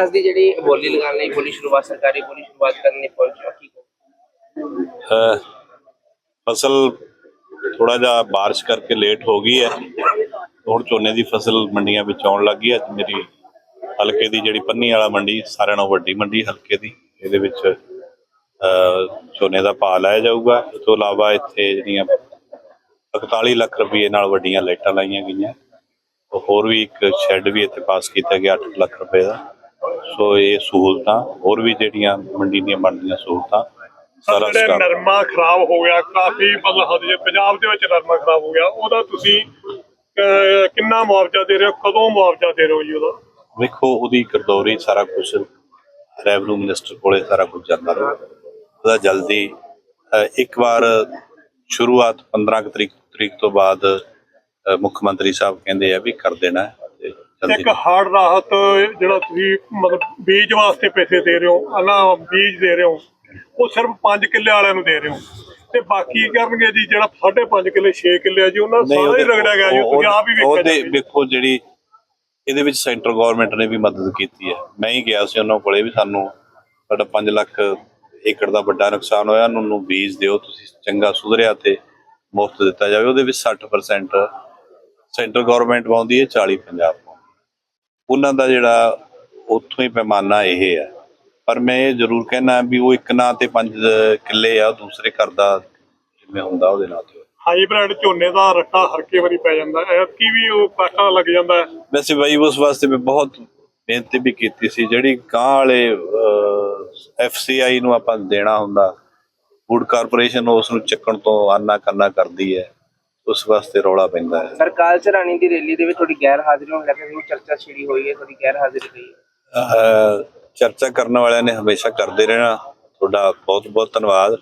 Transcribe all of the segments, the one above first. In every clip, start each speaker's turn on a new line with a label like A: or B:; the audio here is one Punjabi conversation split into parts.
A: ਸਰ ਦੀ ਜਿਹੜੀ ਬੋਲੀ ਲਗਾਉਣ ਲਈ ਬੋਲੀ ਸ਼ੁਰੂਆਤ ਸਰਕਾਰੀ ਬੋਲੀ ਸ਼ੁਰੂਆਤ ਕਰਨ ਲਈ ਪਹੁੰਚਿਆ ਕੀ
B: ਫਸਲ ਥੋੜਾ ਜਿਹਾ ਬਾਰਿਸ਼ ਕਰਕੇ ਲੇਟ ਹੋ ਗਈ ਹੈ। ਹੁਣ ਝੋਨੇ ਦੀ ਫਸਲ ਮੰਡੀਆਂ ਵਿੱਚ ਆਉਣ ਲੱਗੀ ਹੈ। ਅੱਜ ਮੇਰੀ ਹਲਕੇ ਦੀ ਜਿਹੜੀ ਪੰਨੀ ਵਾਲਾ ਮੰਡੀ, ਸਾਰਿਆਂ ਨਾਲੋਂ ਵੱਡੀ ਮੰਡੀ ਹਲਕੇ ਦੀ, ਇਹਦੇ ਵਿੱਚ ਝੋਨੇ ਦਾ ਭਾਅ ਲਾਇਆ ਜਾਊਗਾ। ਇਸ ਤੋਂ ਇਲਾਵਾ ਇੱਥੇ ਜਿਹੜੀਆਂ 41 ਲੱਖ ਰੁਪਏ ਨਾਲ ਵੱਡੀਆਂ ਲਾਈਟਾਂ ਲਾਈਆਂ ਗਈਆਂ। ਹੋਰ ਵੀ ਇੱਕ ਸ਼ੈੱਡ ਵੀ ਇੱਥੇ ਪਾਸ ਕੀਤਾ ਗਿਆ 8 ਲੱਖ ਰੁਪਏ ਦਾ। ਸੋ ਇਹ ਸਹੂਲਤਾਂ ਹੋਰ ਵੀ ਜਿਹੜੀਆਂ ਮੰਡੀ ਦੀਆਂ ਬਣਦੀਆਂ ਸਹੂਲਤਾਂ ਸਾਰਾ
C: ਜਿਹੜੇ
B: ਸਟਾਫ
C: ਨਰਮਾ ਖਰਾਬ ਹੋ ਗਿਆ ਕਾਫੀ ਮਤਲਬ ਹੱਦ ਜੇ ਪੰਜਾਬ ਦੇ ਵਿੱਚ ਨਰਮਾ ਖਰਾਬ ਹੋ ਗਿਆ ਉਹਦਾ ਤੁਸੀਂ ਅਹ, ਕਿੰਨਾ ਮੁਆਵਜ਼ਾ ਦੇ ਰਹੇ ਹੋ ਕਦੋਂ ਮੁਆਵਜ਼ਾ ਦੇ ਰਹੇ ਹੋ ਜੀ ਉਹਦਾ?
B: ਵੇਖੋ ਉਹਦੀ ਗਰਦੌਰੀ ਸਾਰਾ ਕੁਝ ਰੈਵਨਿਊ ਮਿਨਿਸਟਰ ਕੋਲੇ ਸਾਰਾ ਕੁਝ ਜਾਂਦਾ ਰਹੇ। ਉਹਦਾ ਜਲਦੀ ਇੱਕ ਵਾਰ ਸ਼ੁਰੂਆਤ 15 ਕੁ ਤਰੀਕ ਤਰੀਕ ਤੋਂ ਬਾਅਦ ਮੁੱਖ ਮੰਤਰੀ ਸਾਹਿਬ ਕਹਿੰਦੇ ਆ ਵੀ ਕਰ ਦੇਣਾ। ਹੈ
C: ਇੱਕ ਹੜ ਰਾਹਤ ਜਿਹੜਾ ਤੁਸੀਂ ਮਤਲਬ ਬੀਜ ਵਾਸਤੇ ਪੈਸੇ ਦੇ ਰਹੇ ਹੋ ਅਨਾ ਬੀਜ ਦੇ ਰਹੇ ਹੋ ਉਹ ਸਿਰਫ 5 ਕਿੱਲੇ ਵਾਲਿਆਂ ਨੂੰ ਦੇ ਰਹੇ ਹੋ। ਤੇ ਬਾਕੀ ਕਰਨਗੇ ਜੀ ਜਿਹੜਾ 5.5 ਕਿੱਲੇ 6 ਕਿੱਲੇ ਜੀ ਉਹਨਾਂ ਸਾਰਾ ਹੀ ਰਗੜਿਆ ਗਿਆ ਜੀ ਤੁਸੀਂ ਆਪ ਹੀ ਵੇਖਿਆ
B: ਉਹਦੇ। ਵੇਖੋ ਜਿਹੜੀ ਇਹਦੇ ਵਿੱਚ ਸੈਂਟਰ ਗਵਰਨਮੈਂਟ ਨੇ ਵੀ ਮਦਦ ਕੀਤੀ ਹੈ। ਮੈਂ ਹੀ ਗਿਆ ਸੀ ਉਹਨਾਂ ਕੋਲੇ ਵੀ ਸਾਨੂੰ ਸਾਡਾ 5 ਲੱਖ ਏਕੜ ਦਾ ਵੱਡਾ ਨੁਕਸਾਨ ਹੋਇਆ ਉਹਨਾਂ ਨੂੰ ਬੀਜ ਦਿਓ ਤੁਸੀਂ ਚੰਗਾ ਸੁਧਰਿਆ ਤੇ ਮੁਫਤ ਦਿੱਤਾ ਜਾਵੇ। ਉਹਦੇ ਵਿੱਚ 60% ਸੈਂਟਰ ਗਵਰਨਮੈਂਟ ਪਾਉਂਦੀ ਹੈ 40 ਪੰਜਾਬ ਉਹਨਾਂ ਦਾ ਜਿਹੜਾ ਉੱਥੋਂ ਹੀ ਪੈਮਾਨਾ ਇਹ ਹੈ ਪਰ ਮੈਂ ਇਹ ਜ਼ਰੂਰ ਕਹਿਣਾ ਵੀ ਉਹ ਇੱਕ ਨਾਂ ਤੇ ਪੰਜ ਕਿੱਲੇ ਆ ਦੂਸਰੇ ਘਰ ਦਾ ਜਿਵੇਂ ਹੁੰਦਾ ਉਹਦੇ ਨਾਂ ਤੇ।
C: ਹਾਈਬ੍ਰਿਡ ਝੋਨੇ ਦਾ ਰੱਟਾ ਹਰਕੇ ਵਾਰੀ ਪੈ ਜਾਂਦਾ। ਹੈ ਕੀ ਵੀ ਉਹ ਕਾਟਾ ਲੱਗ ਜਾਂਦਾ
B: ਵੈਸੇ ਬਾਈ ਉਸ ਵਾਸਤੇ ਮੈਂ ਬਹੁਤ ਮਿਹਨਤ ਵੀ ਕੀਤੀ ਸੀ। ਜਿਹੜੀ ਗਾਂ ਵਾਲੇ ਐਫਸੀਆਈ ਨੂੰ ਆਪਾਂ ਦੇਣਾ ਹੁੰਦਾ ਫੂਡ ਕਾਰਪੋਰੇਸ਼ਨ ਉਸ ਨੂੰ ਚੱਕਣ ਤੋਂ ਆਨਾ ਕਰਨਾ ਕਰਦੀ ਹੈ। ਉਸ ਵਾਸਤੇ ਰੌਲਾ ਪੈਂਦਾ ਹੈ।
A: ਸਰ ਕਾਲਚ ਰਾਣੀ ਦੀ ਰੈਲੀ ਦੇ ਵਿੱਚ ਤੁਹਾਡੀ ਗੈਰ ਹਾਜ਼ਰੀ ਨੂੰ ਲੈ ਕੇ ਵੀ ਚਰਚਾ ਛਿੜੀ ਹੋਈ ਹੈ ਤੁਹਾਡੀ ਗੈਰ ਹਾਜ਼ਰੀ
B: ਅਹ, ਚਰਚਾ ਕਰਨ ਵਾਲਿਆਂ ਨੇ ਹਮੇਸ਼ਾ ਕਰਦੇ ਰਹਿਣਾ। ਤੁਹਾਡਾ ਬਹੁਤ ਬਹੁਤ ਧੰਨਵਾਦ।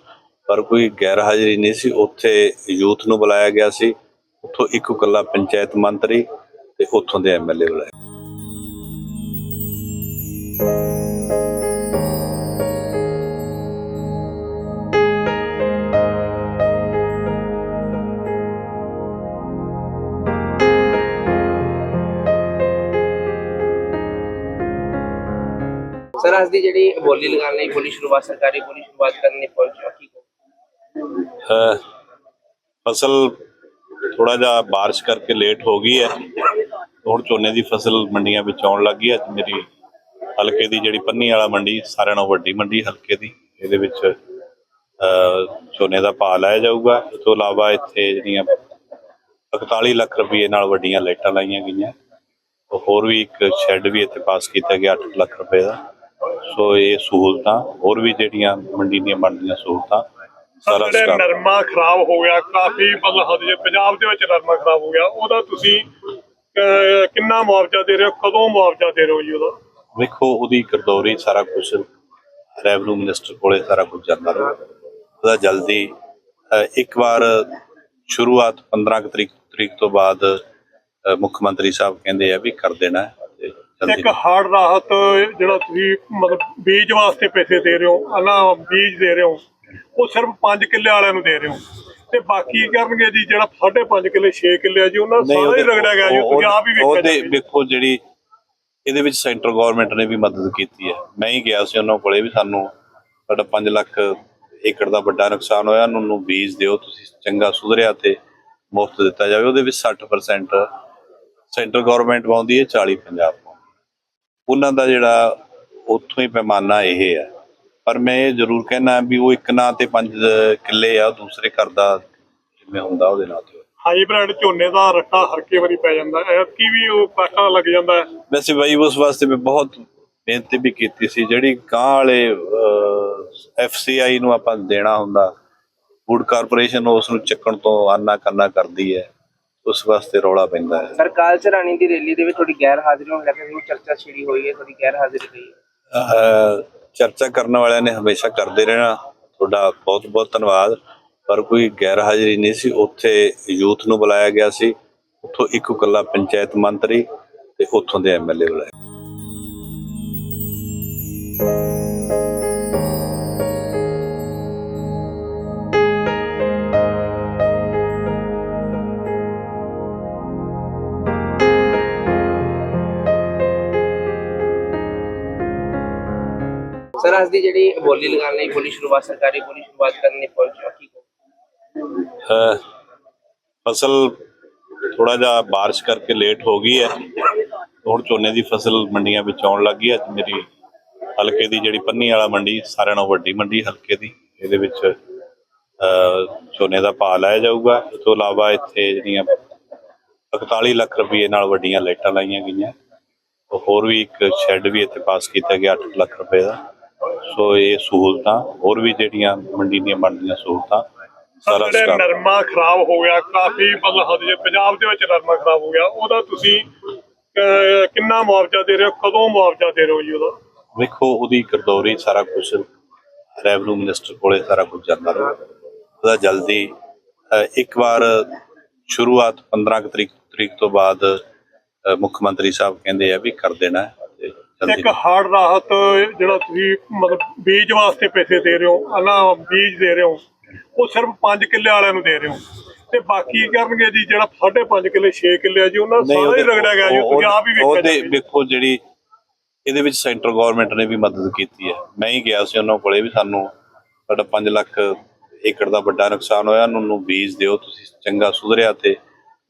B: ਪਰ ਕੋਈ ਗੈਰ ਹਾਜ਼ਰੀ ਨਹੀਂ ਸੀ। ਉੱਥੇ ਯੂਥ ਨੂੰ ਬੁਲਾਇਆ ਗਿਆ ਸੀ। ਉੱਥੋਂ ਇੱਕੋ ਇਕੱਲਾ ਪੰਚਾਇਤ ਮੰਤਰੀ ਤੇ ਉੱਥੋਂ ਦੇ ਐਮਐਲਏ ਬੁਲਾਏ।
A: ਸਰ ਦੀ ਜਿਹੜੀ ਬੋਲੀ ਲਗਾਉਣ ਲਈ ਬੋਲੀ ਸ਼ੁਰੂਆਤ ਸਰਕਾਰੀ ਬੋਲੀ ਸ਼ੁਰੂਆਤ ਕਰਨ ਲਈ ਪਹੁੰਚਿਆ ਕੀ
B: ਫਸਲ ਥੋੜਾ ਜਿਹਾ ਬਾਰਿਸ਼ ਕਰਕੇ ਲੇਟ ਹੋ ਗਈ ਹੈ। ਹੁਣ ਝੋਨੇ ਦੀ ਫਸਲ ਮੰਡੀਆਂ ਵਿੱਚ ਆਉਣ ਲੱਗੀ ਹੈ। ਅੱਜ ਮੇਰੀ ਹਲਕੇ ਦੀ ਜਿਹੜੀ ਪੰਨੀ ਵਾਲਾ ਮੰਡੀ, ਸਾਰਿਆਂ ਨਾਲੋਂ ਵੱਡੀ ਮੰਡੀ ਹਲਕੇ ਦੀ, ਇਹਦੇ ਵਿੱਚ ਝੋਨੇ ਦਾ ਭਾਅ ਲਾਇਆ ਜਾਊਗਾ। ਇਸ ਤੋਂ ਇਲਾਵਾ ਇੱਥੇ ਜਿਹੜੀਆਂ 41 ਲੱਖ ਰੁਪਏ ਨਾਲ ਵੱਡੀਆਂ ਲਾਈਟਾਂ ਲਾਈਆਂ ਗਈਆਂ। ਹੋਰ ਵੀ ਇੱਕ ਸ਼ੈੱਡ ਵੀ ਇੱਥੇ ਪਾਸ ਕੀਤਾ ਗਿਆ 8 ਲੱਖ ਰੁਪਏ ਦਾ। ਸੋ ਇਹ ਸਹੂਲਤਾਂ ਹੋਰ ਵੀ ਜਿਹੜੀਆਂ ਮੰਡੀ ਦੀਆਂ ਬਣਦੀਆਂ ਸਹੂਲਤਾਂ ਸਾਰਾ
C: ਜਿਹੜੇ
B: ਸਟਾਫ
C: ਨਰਮਾ ਖਰਾਬ ਹੋ ਗਿਆ ਕਾਫੀ ਮਤਲਬ ਹੱਦ ਜੇ ਪੰਜਾਬ ਦੇ ਵਿੱਚ ਨਰਮਾ ਖਰਾਬ ਹੋ ਗਿਆ ਉਹਦਾ ਤੁਸੀਂ ਅਹ, ਕਿੰਨਾ ਮੁਆਵਜ਼ਾ ਦੇ ਰਹੇ ਹੋ ਕਦੋਂ ਮੁਆਵਜ਼ਾ ਦੇ ਰਹੇ ਹੋ ਜੀ ਉਹਦਾ?
B: ਵੇਖੋ ਉਹਦੀ ਗਰਦੌਰੀ ਸਾਰਾ ਕੁਝ ਰੈਵਨਿਊ ਮਿਨਿਸਟਰ ਕੋਲੇ ਸਾਰਾ ਕੁਝ ਜਾਂਦਾ ਰਹੇ। ਉਹਦਾ ਜਲਦੀ ਇੱਕ ਵਾਰ ਸ਼ੁਰੂਆਤ 15 ਕੁ ਤਰੀਕ ਤਰੀਕ ਤੋਂ ਬਾਅਦ ਮੁੱਖ ਮੰਤਰੀ ਸਾਹਿਬ ਕਹਿੰਦੇ ਆ ਵੀ ਕਰ ਦੇਣਾ। ਹੈ
C: ਇੱਕ ਹੜ ਰਾਹਤ ਜਿਹੜਾ ਤੁਸੀਂ ਮਤਲਬ ਬੀਜ ਵਾਸਤੇ ਪੈਸੇ ਦੇ ਰਹੇ ਹੋ ਅਨਾ ਬੀਜ ਦੇ ਰਹੇ ਹੋ ਉਹ ਸਿਰਫ 5 ਕਿੱਲੇ ਵਾਲਿਆਂ ਨੂੰ ਦੇ ਰਹੇ ਹੋ। ਤੇ ਬਾਕੀ ਕਰਨਗੇ ਜੀ ਜਿਹੜਾ 5.5 ਕਿੱਲੇ 6 ਕਿੱਲੇ ਜੀ ਉਹਨਾਂ ਸਾਰਾ ਹੀ ਰਗੜਿਆ ਗਿਆ ਜੀ ਤੁਸੀਂ ਆਪ ਹੀ ਵੇਖਿਆ
B: ਉਹਦੇ। ਵੇਖੋ ਜਿਹੜੀ ਇਹਦੇ ਵਿੱਚ ਸੈਂਟਰ ਗਵਰਨਮੈਂਟ ਨੇ ਵੀ ਮਦਦ ਕੀਤੀ ਹੈ। ਮੈਂ ਹੀ ਗਿਆ ਸੀ ਉਹਨਾਂ ਕੋਲੇ ਵੀ ਸਾਨੂੰ ਸਾਡਾ 5 ਲੱਖ ਏਕੜ ਦਾ ਵੱਡਾ ਨੁਕਸਾਨ ਹੋਇਆ ਉਹਨਾਂ ਨੂੰ ਬੀਜ ਦਿਓ ਤੁਸੀਂ ਚੰਗਾ ਸੁਧਰਿਆ ਤੇ ਮੁਫਤ ਦਿੱਤਾ ਜਾਵੇ। ਉਹਦੇ ਵਿੱਚ 60% ਸੈਂਟਰ ਗਵਰਨਮੈਂਟ ਪਾਉਂਦੀ ਹੈ 40 ਪੰਜਾਬ ਉਹਨਾਂ ਦਾ ਜਿਹੜਾ ਉੱਥੋਂ ਹੀ ਪੈਮਾਨਾ ਇਹ ਹੈ। ਪਰ ਮੈਂ ਇਹ ਜ਼ਰੂਰ ਕਹਿਣਾ ਵੀ ਉਹ ਇੱਕ ਨਾਂ ਤੇ ਪੰਜ ਕਿੱਲੇ ਆ ਦੂਸਰੇ ਘਰ ਦਾ ਜਿਵੇਂ ਹੁੰਦਾ ਉਹਦੇ ਨਾਂ ਤੇ।
C: ਹਾਈਬ੍ਰਿਡ ਝੋਨੇ ਦਾ ਰੱਟਾ ਹਰਕੇ ਵਾਰੀ ਪੈ ਜਾਂਦਾ। ਹੈ ਕੀ ਵੀ ਉਹ ਕਾਟਾ ਲੱਗ ਜਾਂਦਾ
B: ਵੈਸੇ ਬਾਈ ਉਸ ਵਾਸਤੇ ਮੈਂ ਬਹੁਤ ਮਿਹਨਤ ਵੀ ਕੀਤੀ ਸੀ। ਜਿਹੜੀ ਗਾਂ ਵਾਲੇ ਐਫਸੀਆਈ ਨੂੰ ਆਪਾਂ ਦੇਣਾ ਹੁੰਦਾ ਫੂਡ ਕਾਰਪੋਰੇਸ਼ਨ ਉਸ ਨੂੰ ਚੱਕਣ ਤੋਂ ਆਨਾ ਕਰਨਾ ਕਰਦੀ ਹੈ। ਉਸ ਵਾਸਤੇ ਰੌਲਾ ਪੈਂਦਾ ਹੈ।
A: ਸਰ ਕਾਲਚ ਰਾਣੀ ਦੀ ਰੈਲੀ ਦੇ ਵਿੱਚ ਤੁਹਾਡੀ ਗੈਰ ਹਾਜ਼ਰੀ ਨੂੰ ਲੈ ਕੇ ਵੀ ਚਰਚਾ ਛਿੜੀ ਹੋਈ ਹੈ ਤੁਹਾਡੀ ਗੈਰ ਹਾਜ਼ਰੀ
B: ਅਹ, ਚਰਚਾ ਕਰਨ ਵਾਲਿਆਂ ਨੇ ਹਮੇਸ਼ਾ ਕਰਦੇ ਰਹਿਣਾ। ਤੁਹਾਡਾ ਬਹੁਤ ਬਹੁਤ ਧੰਨਵਾਦ। ਪਰ ਕੋਈ ਗੈਰ ਹਾਜ਼ਰੀ ਨਹੀਂ ਸੀ। ਉੱਥੇ ਯੂਥ ਨੂੰ ਬੁਲਾਇਆ ਗਿਆ ਸੀ। ਉੱਥੋਂ ਇੱਕੋ ਇਕੱਲਾ ਪੰਚਾਇਤ ਮੰਤਰੀ ਤੇ ਉੱਥੋਂ ਦੇ ਐਮਐਲਏ ਬੁਲਾਏ।
A: ਸਰ ਦੀ ਜਿਹੜੀ ਬੋਲੀ ਲਗਾਉਣ ਲਈ ਬੋਲੀ ਸ਼ੁਰੂਆਤ ਸਰਕਾਰੀ ਬੋਲੀ ਸ਼ੁਰੂਆਤ ਕਰਨ ਲਈ ਪਹੁੰਚਿਆ ਕੀ
B: ਫਸਲ ਥੋੜਾ ਜਿਹਾ ਬਾਰਿਸ਼ ਕਰਕੇ ਲੇਟ ਹੋ ਗਈ ਹੈ। ਹੁਣ ਝੋਨੇ ਦੀ ਫਸਲ ਮੰਡੀਆਂ ਵਿੱਚ ਆਉਣ ਲੱਗੀ ਹੈ। ਅੱਜ ਮੇਰੀ ਹਲਕੇ ਦੀ ਜਿਹੜੀ ਪੰਨੀ ਵਾਲਾ ਮੰਡੀ, ਸਾਰਿਆਂ ਨਾਲੋਂ ਵੱਡੀ ਮੰਡੀ ਹਲਕੇ ਦੀ, ਇਹਦੇ ਵਿੱਚ ਝੋਨੇ ਦਾ ਭਾਅ ਲਾਇਆ ਜਾਊਗਾ। ਇਸ ਤੋਂ ਇਲਾਵਾ ਇੱਥੇ ਜਿਹੜੀਆਂ 41 ਲੱਖ ਰੁਪਏ ਨਾਲ ਵੱਡੀਆਂ ਲਾਈਟਾਂ ਲਾਈਆਂ ਗਈਆਂ। ਹੋਰ ਵੀ ਇੱਕ ਸ਼ੈੱਡ ਵੀ ਇੱਥੇ ਪਾਸ ਕੀਤਾ ਗਿਆ 8 ਲੱਖ ਰੁਪਏ ਦਾ। ਸੋ ਇਹ ਸਹੂਲਤਾਂ ਹੋਰ ਵੀ ਜਿਹੜੀਆਂ ਮੰਡੀ ਦੀਆਂ ਬਣਦੀਆਂ ਸਹੂਲਤਾਂ ਸਾਰਾ
C: ਜਿਹੜੇ
B: ਸਟਾਫ
C: ਨਰਮਾ ਖਰਾਬ ਹੋ ਗਿਆ ਕਾਫੀ ਮਤਲਬ ਹੱਦ ਜੇ ਪੰਜਾਬ ਦੇ ਵਿੱਚ ਨਰਮਾ ਖਰਾਬ ਹੋ ਗਿਆ ਉਹਦਾ ਤੁਸੀਂ ਅਹ, ਕਿੰਨਾ ਮੁਆਵਜ਼ਾ ਦੇ ਰਹੇ ਹੋ ਕਦੋਂ ਮੁਆਵਜ਼ਾ ਦੇ ਰਹੇ ਹੋ ਜੀ ਉਹਦਾ?
B: ਵੇਖੋ ਉਹਦੀ ਗਰਦੌਰੀ ਸਾਰਾ ਕੁਝ ਰੈਵਨਿਊ ਮਿਨਿਸਟਰ ਕੋਲੇ ਸਾਰਾ ਕੁਝ ਜਾਂਦਾ ਰਹੂ। ਉਹਦਾ ਜਲਦੀ ਇੱਕ ਵਾਰ ਸ਼ੁਰੂਆਤ 15 ਕੁ ਤਰੀਕ ਤਰੀਕ ਤੋਂ ਬਾਅਦ ਮੁੱਖ ਮੰਤਰੀ ਸਾਹਿਬ ਕਹਿੰਦੇ ਆ ਵੀ ਕਰ ਦੇਣਾ। ਹੈ
C: ਇੱਕ ਹੜ ਰਾਹਤ ਜਿਹੜਾ ਤੁਸੀਂ ਮਤਲਬ ਬੀਜ ਵਾਸਤੇ ਪੈਸੇ ਦੇ ਰਹੇ ਹੋ ਅਨਾ ਬੀਜ ਦੇ ਰਹੇ ਹੋ ਉਹ ਸਿਰਫ 5 ਕਿੱਲੇ ਵਾਲਿਆਂ ਨੂੰ ਦੇ ਰਹੇ ਹੋ। ਤੇ ਬਾਕੀ ਕਰਨਗੇ ਜੀ ਜਿਹੜਾ 5.5 ਕਿੱਲੇ 6 ਕਿੱਲੇ ਜੀ ਉਹਨਾਂ ਸਾਰਾ ਹੀ ਰਗੜਿਆ ਗਿਆ ਜੀ ਤੁਸੀਂ ਆਪ ਹੀ ਵੇਖਿਆ
B: ਉਹਦੇ। ਵੇਖੋ ਜਿਹੜੀ ਇਹਦੇ ਵਿੱਚ ਸੈਂਟਰ ਗਵਰਨਮੈਂਟ ਨੇ ਵੀ ਮਦਦ ਕੀਤੀ ਹੈ। ਮੈਂ ਹੀ ਗਿਆ ਸੀ ਉਹਨਾਂ ਕੋਲੇ ਵੀ ਸਾਨੂੰ ਸਾਡਾ 5 ਲੱਖ ਏਕੜ ਦਾ ਵੱਡਾ ਨੁਕਸਾਨ ਹੋਇਆ ਉਹਨਾਂ ਨੂੰ ਬੀਜ ਦਿਓ ਤੁਸੀਂ ਚੰਗਾ ਸੁਧਰਿਆ ਤੇ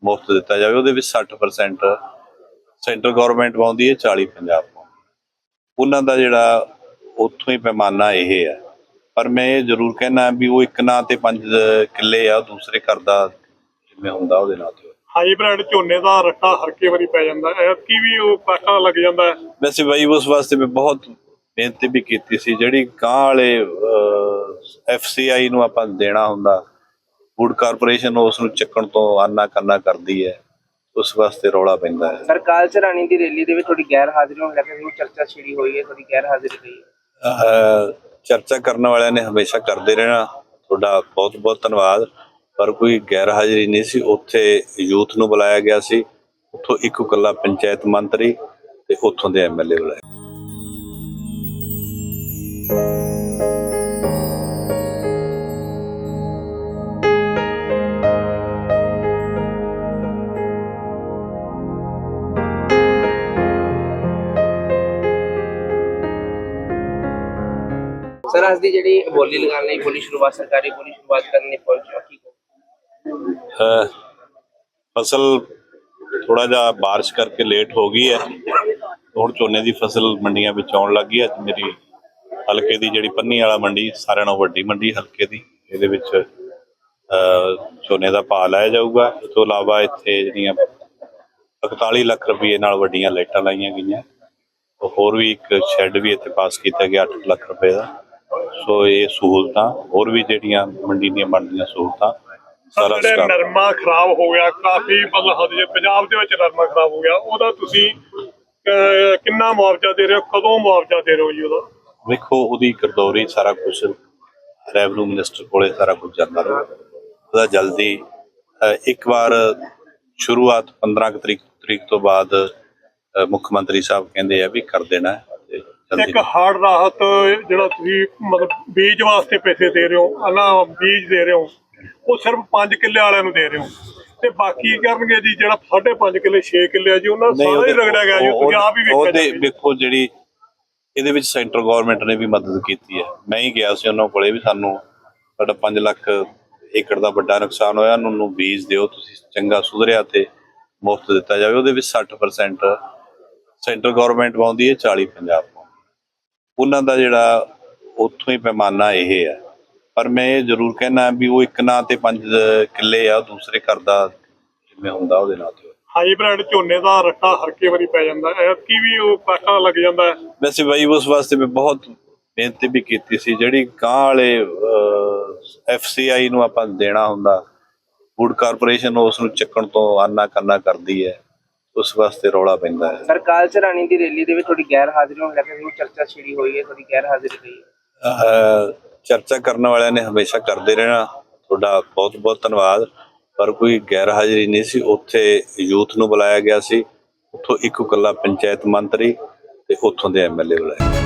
B: ਮੁਫਤ ਦਿੱਤਾ ਜਾਵੇ। ਉਹਦੇ ਵਿੱਚ 60% ਸੈਂਟਰ ਗਵਰਨਮੈਂਟ ਪਾਉਂਦੀ ਹੈ 40 ਪੰਜਾਬ ਉਹਨਾਂ ਦਾ ਜਿਹੜਾ ਉੱਥੋਂ ਹੀ ਪੈਮਾਨਾ ਇਹ ਹੈ। ਪਰ ਮੈਂ ਇਹ ਜ਼ਰੂਰ ਕਹਿਣਾ ਵੀ ਉਹ ਇੱਕ ਨਾਂ ਤੇ ਪੰਜ ਕਿੱਲੇ ਆ ਦੂਸਰੇ ਘਰ ਦਾ ਜਿਵੇਂ ਹੁੰਦਾ ਉਹਦੇ ਨਾਂ ਤੇ।
C: ਹਾਈਬ੍ਰਿਡ ਝੋਨੇ ਦਾ ਰੱਟਾ ਹਰਕੇ ਵਾਰੀ ਪੈ ਜਾਂਦਾ। ਹੈ ਕੀ ਵੀ ਉਹ ਕਾਟਾ ਲੱਗ ਜਾਂਦਾ
B: ਵੈਸੇ ਬਾਈ ਉਸ ਵਾਸਤੇ ਮੈਂ ਬਹੁਤ ਮਿਹਨਤ ਵੀ ਕੀਤੀ ਸੀ। ਜਿਹੜੀ ਗਾਂ ਵਾਲੇ ਐਫਸੀਆਈ ਨੂੰ ਆਪਾਂ ਦੇਣਾ ਹੁੰਦਾ ਫੂਡ ਕਾਰਪੋਰੇਸ਼ਨ ਉਸ ਨੂੰ ਚੱਕਣ ਤੋਂ ਆਨਾ ਕਰਨਾ ਕਰਦੀ ਹੈ। ਉਸ ਵਾਸਤੇ ਰੌਲਾ ਪੈਂਦਾ ਹੈ।
A: ਸਰ ਕਾਲਚ ਰਾਣੀ ਦੀ ਰੈਲੀ ਦੇ ਵਿੱਚ ਤੁਹਾਡੀ ਗੈਰ ਹਾਜ਼ਰੀ ਨੂੰ ਲੈ ਕੇ ਵੀ ਚਰਚਾ ਛਿੜੀ ਹੋਈ ਹੈ ਤੁਹਾਡੀ ਗੈਰ ਹਾਜ਼ਰੀ
B: ਅਹ, ਚਰਚਾ ਕਰਨ ਵਾਲਿਆਂ ਨੇ ਹਮੇਸ਼ਾ ਕਰਦੇ ਰਹਿਣਾ। ਤੁਹਾਡਾ ਬਹੁਤ ਬਹੁਤ ਧੰਨਵਾਦ। ਪਰ ਕੋਈ ਗੈਰ ਹਾਜ਼ਰੀ ਨਹੀਂ ਸੀ। ਉੱਥੇ ਯੂਥ ਨੂੰ ਬੁਲਾਇਆ ਗਿਆ ਸੀ। ਉੱਥੋਂ ਇੱਕੋ ਇਕੱਲਾ ਪੰਚਾਇਤ ਮੰਤਰੀ ਤੇ ਉੱਥੋਂ ਦੇ ਐਮਐਲਏ ਬੁਲਾਏ।
A: ਸਰ, ਅੱਜ ਦੀ ਜਿਹੜੀ ਬੋਲੀ ਲਗਾਉਣ ਲਈ ਬੋਲੀ ਸ਼ੁਰੂਆਤ ਸਰਕਾਰੀ ਬੋਲੀ ਸ਼ੁਰੂਆਤ ਕਰਨ ਲਈ ਪਹੁੰਚਿਆ ਕੀ
B: ਫਸਲ ਥੋੜਾ ਜਿਹਾ ਬਾਰਿਸ਼ ਕਰਕੇ ਲੇਟ ਹੋ ਗਈ ਹੈ। ਹੁਣ ਝੋਨੇ ਦੀ ਫਸਲ ਮੰਡੀਆਂ ਵਿੱਚ ਆਉਣ ਲੱਗੀ ਹੈ। ਅੱਜ ਮੇਰੀ ਹਲਕੇ ਦੀ ਜਿਹੜੀ ਪੰਨੀ ਵਾਲਾ ਮੰਡੀ, ਸਾਰਿਆਂ ਨਾਲੋਂ ਵੱਡੀ ਮੰਡੀ ਹਲਕੇ ਦੀ, ਇਹਦੇ ਵਿੱਚ, ਅਹ, ਝੋਨੇ ਦਾ ਭਾਅ ਲਾਇਆ ਜਾਊਗਾ। ਇਸ ਤੋਂ ਇਲਾਵਾ ਇੱਥੇ ਜਿਹੜੀਆਂ 41 ਲੱਖ ਰੁਪਏ ਨਾਲ ਵੱਡੀਆਂ ਲਾਈਟਾਂ ਲਾਈਆਂ ਗਈਆਂ। ਹੋਰ ਵੀ ਇੱਕ ਸ਼ੈੱਡ ਵੀ ਇੱਥੇ ਪਾਸ ਕੀਤਾ ਗਿਆ 8 ਲੱਖ ਰੁਪਏ ਦਾ। ਸੋ ਇਹ ਸਹੂਲਤਾਂ ਹੋਰ ਵੀ ਜਿਹੜੀਆਂ ਮੰਡੀ ਦੀਆਂ ਬਣਦੀਆਂ ਸਹੂਲਤਾਂ ਸਾਰਾ
C: ਜਿਹੜੇ
B: ਸਟਾਫ
C: ਨਰਮਾ ਖਰਾਬ ਹੋ ਗਿਆ ਕਾਫੀ ਮਤਲਬ ਹੱਦ ਜੇ ਪੰਜਾਬ ਦੇ ਵਿੱਚ ਨਰਮਾ ਖਰਾਬ ਹੋ ਗਿਆ ਉਹਦਾ ਤੁਸੀਂ ਅਹ, ਕਿੰਨਾ ਮੁਆਵਜ਼ਾ ਦੇ ਰਹੇ ਹੋ ਕਦੋਂ ਮੁਆਵਜ਼ਾ ਦੇ ਰਹੇ ਹੋ ਜੀ ਉਹਦਾ?
B: ਵੇਖੋ ਉਹਦੀ ਗਰਦੌਰੀ ਸਾਰਾ ਕੁਝ ਰੈਵਨਿਊ ਮਿਨਿਸਟਰ ਕੋਲੇ ਸਾਰਾ ਕੁਝ ਜਾਂਦਾ ਰਹੂ। ਉਹਦਾ ਜਲਦੀ ਇੱਕ ਵਾਰ ਸ਼ੁਰੂਆਤ 15 ਕੁ ਤਰੀਕ ਤਰੀਕ ਤੋਂ ਬਾਅਦ ਮੁੱਖ ਮੰਤਰੀ ਸਾਹਿਬ ਕਹਿੰਦੇ ਆ ਵੀ ਕਰ ਦੇਣਾ। ਹੈ
C: ਇੱਕ ਹੜ ਰਾਹਤ ਜਿਹੜਾ ਤੁਸੀਂ ਮਤਲਬ ਬੀਜ ਵਾਸਤੇ ਪੈਸੇ ਦੇ ਰਹੇ ਹੋ ਅਨਾ ਬੀਜ ਦੇ ਰਹੇ ਹੋ ਉਹ ਸਿਰਫ 5 ਕਿੱਲੇ ਵਾਲਿਆਂ ਨੂੰ ਦੇ ਰਹੇ ਹੋ। ਤੇ ਬਾਕੀ ਕਰਨਗੇ ਜੀ ਜਿਹੜਾ 5.5 ਕਿੱਲੇ 6 ਕਿੱਲੇ ਜੀ ਉਹਨਾਂ ਸਾਰਾ ਹੀ ਰਗੜਿਆ ਗਿਆ ਜੀ ਤੁਸੀਂ ਆਪ ਹੀ ਵੇਖਿਆ
B: ਉਹਦੇ। ਵੇਖੋ ਜਿਹੜੀ ਇਹਦੇ ਵਿੱਚ ਸੈਂਟਰ ਗਵਰਨਮੈਂਟ ਨੇ ਵੀ ਮਦਦ ਕੀਤੀ ਹੈ। ਮੈਂ ਹੀ ਗਿਆ ਸੀ ਉਹਨਾਂ ਕੋਲੇ ਵੀ ਸਾਨੂੰ ਸਾਡਾ 5 ਲੱਖ ਏਕੜ ਦਾ ਵੱਡਾ ਨੁਕਸਾਨ ਹੋਇਆ ਉਹਨਾਂ ਨੂੰ ਬੀਜ ਦਿਓ ਤੁਸੀਂ ਚੰਗਾ ਸੁਧਰਿਆ ਤੇ ਮੁਫਤ ਦਿੱਤਾ ਜਾਵੇ। ਉਹਦੇ ਵਿੱਚ 60% ਸੈਂਟਰ ਗਵਰਨਮੈਂਟ ਪਾਉਂਦੀ ਹੈ 40 ਪੰਜਾਬ ਉਹਨਾਂ ਦਾ ਜਿਹੜਾ ਉੱਥੋਂ ਹੀ ਪੈਮਾਨਾ ਇਹ ਹੈ। ਪਰ ਮੈਂ ਇਹ ਜ਼ਰੂਰ ਕਹਿਣਾ ਵੀ ਉਹ ਇੱਕ ਨਾਂ ਤੇ ਪੰਜ ਕਿੱਲੇ ਆ ਦੂਸਰੇ ਘਰ ਦਾ ਜਿਵੇਂ ਹੁੰਦਾ ਉਹਦੇ ਨਾਂ ਤੇ।
C: ਹਾਈਬ੍ਰਿਡ ਝੋਨੇ ਦਾ ਰੱਟਾ ਹਰਕੇ ਵਾਰੀ ਪੈ ਜਾਂਦਾ। ਹੈ ਕੀ ਵੀ ਉਹ ਕਾਟਾ ਲੱਗ ਜਾਂਦਾ
B: ਵੈਸੇ ਬਾਈ ਉਸ ਵਾਸਤੇ ਮੈਂ ਬਹੁਤ ਮਿਹਨਤ ਵੀ ਕੀਤੀ ਸੀ। ਜਿਹੜੀ ਗਾਂ ਵਾਲੇ ਐਫਸੀਆਈ ਨੂੰ ਆਪਾਂ ਦੇਣਾ ਹੁੰਦਾ ਫੂਡ ਕਾਰਪੋਰੇਸ਼ਨ ਉਸ ਨੂੰ ਚੱਕਣ ਤੋਂ ਆਨਾ ਕਰਨਾ ਕਰਦੀ ਹੈ। ਉਸ ਵਾਸਤੇ ਰੌਲਾ ਪੈਂਦਾ ਹੈ।
A: ਸਰ ਕਾਲਚ ਰਾਣੀ ਦੀ ਰੈਲੀ ਦੇ ਵਿੱਚ ਤੁਹਾਡੀ ਗੈਰ ਹਾਜ਼ਰੀ ਨੂੰ ਲੈ ਕੇ ਵੀ ਚਰਚਾ ਛਿੜੀ ਹੋਈ ਹੈ ਤੁਹਾਡੀ ਗੈਰ ਹਾਜ਼ਰੀ
B: ਅਹ, ਚਰਚਾ ਕਰਨ ਵਾਲਿਆਂ ਨੇ ਹਮੇਸ਼ਾ ਕਰਦੇ ਰਹਿਣਾ। ਤੁਹਾਡਾ ਬਹੁਤ ਬਹੁਤ ਧੰਨਵਾਦ। ਪਰ ਕੋਈ ਗੈਰ ਹਾਜ਼ਰੀ ਨਹੀਂ ਸੀ। ਉੱਥੇ ਯੂਥ ਨੂੰ ਬੁਲਾਇਆ ਗਿਆ ਸੀ। ਉੱਥੋਂ ਇੱਕੋ ਇਕੱਲਾ ਪੰਚਾਇਤ ਮੰਤਰੀ ਤੇ ਉੱਥੋਂ ਦੇ ਐਮਐਲਏ ਬੁਲਾਏ